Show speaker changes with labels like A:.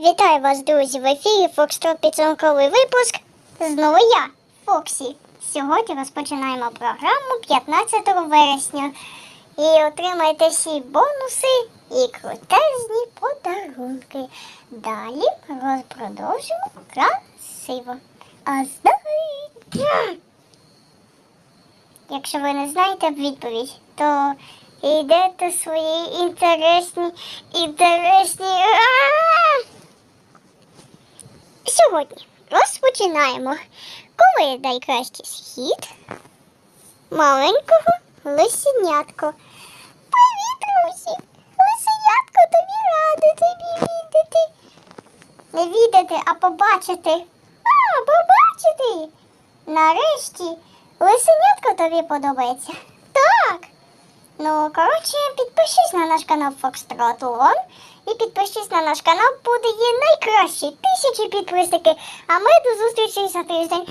A: Вітаю вас, друзі! В ефірі Фокстрот підсумковий випуск. Знову я, Фоксі. Сьогодні розпочинаємо програму 15 вересня. І отримайте всі бонуси і крутезні подарунки. Далі розпродовжимо красиво. А знаєте, якщо ви не знаєте відповідь, то йдете свої інтересні, інтересні. А! Сьогодні розпочинаємо. Коли найкращий схід маленького лисенятко. Привіт, друзі! Лисенятко тобі ради тобі відати. Не відати, а побачити. А, побачити. Нарешті лисенятко тобі подобається. Ну, коротше, підпишись на наш канал Фокстрот Лон і підпишись на наш канал, буде є найкращі тисячі підписники. А ми до зустрічі за тиждень.